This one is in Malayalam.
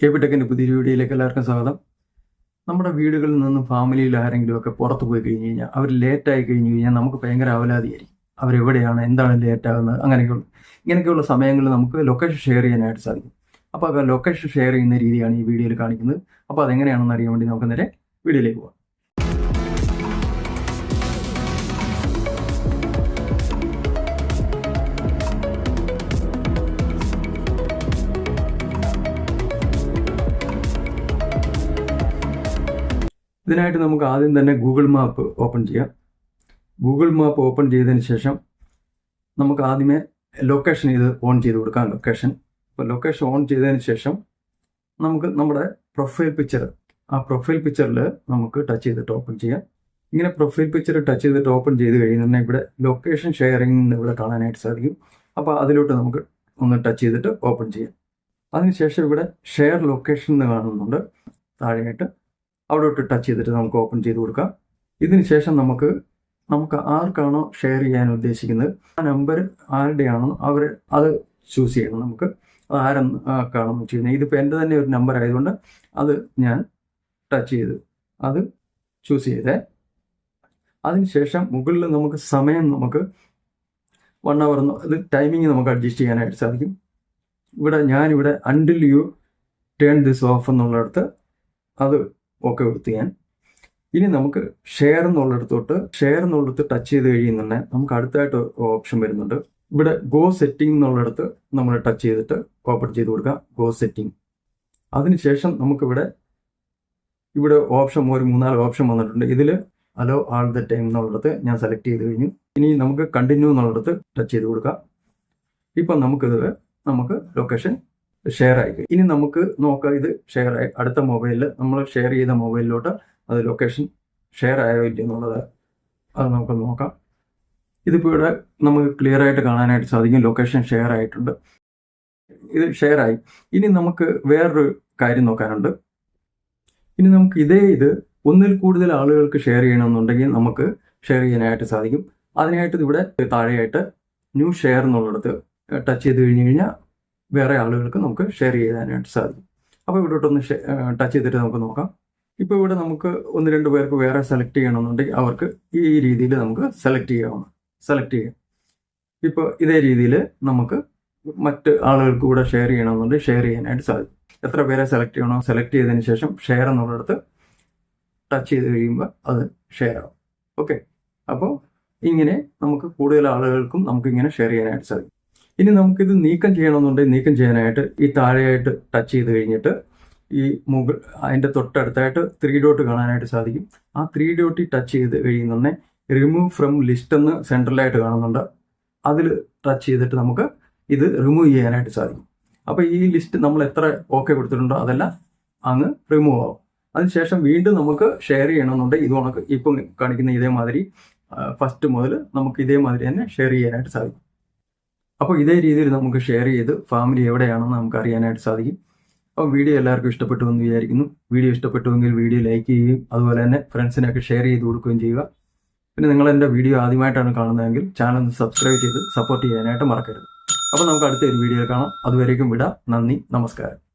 കെ പുതിയൊരു വീഡിയോയിലേക്ക് എല്ലാവർക്കും സ്വാഗതം. നമ്മുടെ വീടുകളിൽ നിന്നും ഫാമിലിയിൽ ആരെങ്കിലും ഒക്കെ പുറത്ത് പോയി കഴിഞ്ഞ് കഴിഞ്ഞാൽ അവർ ലേറ്റായി കഴിഞ്ഞ് കഴിഞ്ഞാൽ നമുക്ക് ഭയങ്കര അവലാതിയായിരിക്കും. അവരെവിടെയാണ് എന്താണ് ലേറ്റാകുന്നത് അങ്ങനെയൊക്കെയുള്ള ഇങ്ങനെയൊക്കെയുള്ള സമയങ്ങളിൽ നമുക്ക് ലൊക്കേഷൻ ഷെയർ ചെയ്യാനായിട്ട് സാധിക്കും. അപ്പോൾ ആ ലൊക്കേഷൻ ഷെയർ ചെയ്യുന്ന രീതിയാണ് ഈ വീഡിയോയിൽ കാണിക്കുന്നത്. അപ്പോൾ അതെങ്ങനെയാണെന്ന് അറിയാൻ വേണ്ടി നമുക്ക് നേരെ വീഡിയോയിലേക്ക് പോകാം ഇതിനായിട്ട് നമുക്ക് ആദ്യം തന്നെ ഗൂഗിൾ മാപ്പ് ഓപ്പൺ ചെയ്യാം. ഗൂഗിൾ മാപ്പ് ഓപ്പൺ ചെയ്തതിന് ശേഷം നമുക്ക് ആദ്യമേ ലൊക്കേഷൻ ഇത് ഓൺ ചെയ്ത് കൊടുക്കാം ലൊക്കേഷൻ അപ്പോൾ ലൊക്കേഷൻ ഓൺ ചെയ്തതിന് ശേഷം നമുക്ക് നമ്മുടെ പ്രൊഫൈൽ പിക്ചർ ആ പ്രൊഫൈൽ പിക്ചറിൽ നമുക്ക് ടച്ച് ചെയ്തിട്ട് ഓപ്പൺ ചെയ്യാം. ഇങ്ങനെ പ്രൊഫൈൽ പിക്ചർ ടച്ച് ചെയ്തിട്ട് ഓപ്പൺ ചെയ്ത് കഴിഞ്ഞാൽ ഇവിടെ ലൊക്കേഷൻ ഷെയറിംഗ് ഇവിടെ കാണാനായിട്ട് സാധിക്കും. അപ്പോൾ അതിലോട്ട് നമുക്ക് ഒന്ന് ടച്ച് ചെയ്തിട്ട് ഓപ്പൺ ചെയ്യാം. അതിനുശേഷം ഇവിടെ ഷെയർ ലൊക്കേഷൻ എന്ന് കാണുന്നുണ്ട്. താഴെയായിട്ട് അവിടോട്ട് ടച്ച് ചെയ്തിട്ട് നമുക്ക് ഓപ്പൺ ചെയ്ത് കൊടുക്കാം. ഇതിന് ശേഷം നമുക്ക് നമുക്ക് ആർക്കാണോ ഷെയർ ചെയ്യാൻ ഉദ്ദേശിക്കുന്നത് ആ നമ്പർ ആരുടെയാണോ അവർ അത് ചൂസ് ചെയ്യണം നമുക്ക്. ആരെന്ന് കാണുമെന്ന് വെച്ച് കഴിഞ്ഞാൽ ഇതിപ്പോൾ എന്റെ തന്നെ ഒരു നമ്പർ ആയതുകൊണ്ട് അത് ഞാൻ ടച്ച് ചെയ്ത് അത് ചൂസ് ചെയ്തേ. അതിനുശേഷം മുകളിൽ നമുക്ക് സമയം നമുക്ക് വൺ അവർ ഇത് ടൈമിങ് നമുക്ക് അഡ്ജസ്റ്റ് ചെയ്യാനായിട്ട് സാധിക്കും. ഇവിടെ ഞാനിവിടെ until you turn this off എന്നുള്ളിടത്ത് അത് ഓക്കെ കൊടുത്ത് ഞാൻ ഇനി നമുക്ക് ഷെയർ എന്നുള്ളിടത്തോട്ട് ഷെയർ എന്നുള്ളിടത്ത് ടച്ച് ചെയ്ത് കഴിയുന്നുണ്ടെങ്കിൽ നമുക്ക് അടുത്തായിട്ട് ഓപ്ഷൻ വരുന്നുണ്ട്. ഇവിടെ ഗോ സെറ്റിംഗ് എന്നുള്ളിടത്ത് നമ്മൾ ടച്ച് ചെയ്തിട്ട് ഓപ്പൺ ചെയ്ത് കൊടുക്കുക. ഗോ സെറ്റിംഗ് അതിനുശേഷം നമുക്കിവിടെ ഇവിടെ ഓപ്ഷൻ ഒരു മൂന്നാൽ ഓപ്ഷൻ വന്നിട്ടുണ്ട്. ഇതിൽ അലോ ആൾ ദ ടൈം എന്നുള്ളിടത്ത് ഞാൻ സെലക്ട് ചെയ്ത് കഴിഞ്ഞു. ഇനി നമുക്ക് കണ്ടിന്യൂ എന്നുള്ളിടത്ത് ടച്ച് ചെയ്ത് കൊടുക്കാം. ഇപ്പം നമുക്കിത് നമുക്ക് ലൊക്കേഷൻ ഷെയർ ആയി ഇനി നമുക്ക് നോക്കാം ഇത് ഷെയർ ആയി അടുത്ത മൊബൈലിൽ നമ്മൾ ഷെയർ ചെയ്ത മൊബൈലിലോട്ട് അത് ലൊക്കേഷൻ ഷെയർ ആയോ ഇല്ല എന്നുള്ളത് അത് നമുക്ക് നോക്കാം. ഇതിപ്പോൾ ഇവിടെ നമുക്ക് ക്ലിയർ ആയിട്ട് കാണാനായിട്ട് സാധിക്കും. ലൊക്കേഷൻ ഷെയർ ആയിട്ടുണ്ട്. ഇത് ഷെയർ ആയി. ഇനി നമുക്ക് വേറൊരു കാര്യം നോക്കാനുണ്ട്. ഇനി നമുക്ക് ഇതേ ഇത് ഒന്നിൽ കൂടുതൽ ആളുകൾക്ക് ഷെയർ ചെയ്യണമെന്നുണ്ടെങ്കിൽ നമുക്ക് ഷെയർ ചെയ്യാനായിട്ട് സാധിക്കും. അതിനായിട്ട് ഇവിടെ താഴെയായിട്ട് ന്യൂ ഷെയർ എന്നുള്ളിടത്ത് ടച്ച് ചെയ്ത് കഴിഞ്ഞ് കഴിഞ്ഞാൽ വേറെ ആളുകൾക്ക് നമുക്ക് ഷെയർ ചെയ്യാനായിട്ട് സാധിക്കും. അപ്പോൾ ഇവിടോട്ടൊന്ന് ടച്ച് ചെയ്തിട്ട് നമുക്ക് നോക്കാം. ഇപ്പോൾ ഇവിടെ നമുക്ക് ഒന്ന് രണ്ട് പേർക്ക് വേറെ സെലക്ട് ചെയ്യണമെന്നുണ്ടെങ്കിൽ അവർക്ക് ഈ രീതിയിൽ നമുക്ക് സെലക്ട് ചെയ്യാവുന്ന സെലക്ട് ചെയ്യാം. ഇപ്പോൾ ഇതേ രീതിയിൽ നമുക്ക് മറ്റ് ആളുകൾക്ക് കൂടെ ഷെയർ ചെയ്യണമെന്നുണ്ടെങ്കിൽ ഷെയർ ചെയ്യാനായിട്ട് സാധിക്കും. എത്ര പേരെ സെലക്ട് ചെയ്യണോ സെലക്ട് ചെയ്തതിന് ശേഷം ഷെയർ എന്നുള്ളിടത്ത് ടച്ച് ചെയ്ത് കഴിയുമ്പോൾ അത് ഷെയർ ആവും. ഓക്കെ അപ്പോൾ ഇങ്ങനെ നമുക്ക് കൂടുതൽ ആളുകൾക്കും നമുക്ക് ഇങ്ങനെ ഷെയർ ചെയ്യാനായിട്ട് സാധിക്കും. ഇനി നമുക്കിത് നീക്കം ചെയ്യണമെന്നുണ്ടെങ്കിൽ നീക്കം ചെയ്യാനായിട്ട് ഈ താഴെയായിട്ട് ടച്ച് ചെയ്ത് കഴിഞ്ഞിട്ട് ഈ മുകൾ അതിന്റെ തൊട്ടടുത്തായിട്ട് ത്രീ ഡോട്ട് കാണാനായിട്ട് സാധിക്കും. ആ ത്രീ ഡോട്ടിൽ ടച്ച് ചെയ്ത് കഴിയുന്നുണ്ടെങ്കിൽ റിമൂവ് ഫ്രം ലിസ്റ്റ് എന്ന് സെൻട്രലായിട്ട് കാണുന്നുണ്ട്. അതിൽ ടച്ച് ചെയ്തിട്ട് നമുക്ക് ഇത് റിമൂവ് ചെയ്യാനായിട്ട് സാധിക്കും. അപ്പോൾ ഈ ലിസ്റ്റ് നമ്മൾ എത്ര ഓക്കെ കൊടുത്തിട്ടുണ്ടോ അതെല്ലാം അങ്ങ് റിമൂവ് ആവും. അതിനുശേഷം വീണ്ടും നമുക്ക് ഷെയർ ചെയ്യണമെന്നുണ്ടെങ്കിൽ ഇത് കണക്ക് ഇപ്പം കാണിക്കുന്ന ഇതേമാതിരി ഫസ്റ്റ് മുതൽ നമുക്ക് ഇതേമാതിരി തന്നെ ഷെയർ ചെയ്യാനായിട്ട് സാധിക്കും. അപ്പോൾ ഇതേ രീതിയിൽ നമുക്ക് ഷെയർ ചെയ്ത് ഫാമിലി എവിടെയാണെന്ന് നമുക്ക് അറിയാനായിട്ട് സാധിക്കും. അപ്പോൾ വീഡിയോ എല്ലാവർക്കും ഇഷ്ടപ്പെട്ടു എന്ന് വിചാരിക്കുന്നു. വീഡിയോ ഇഷ്ടപ്പെട്ടുവെങ്കിൽ വീഡിയോ ലൈക്ക് ചെയ്യുകയും അതുപോലെ തന്നെ ഫ്രണ്ട്സിനൊക്കെ ഷെയർ ചെയ്ത് കൊടുക്കുകയും ചെയ്യുക. പിന്നെ നിങ്ങൾ എന്റെ വീഡിയോ ആദ്യമായിട്ടാണ് കാണുന്നതെങ്കിൽ ചാനൽ ഒന്ന് സബ്സ്ക്രൈബ് ചെയ്ത് സപ്പോർട്ട് ചെയ്യാനായിട്ട് മറക്കരുത്. അപ്പോൾ നമുക്ക് അടുത്ത ഒരു വീഡിയോയിൽ കാണാം. അതുവരേക്കും വിടാം. നന്ദി. നമസ്കാരം.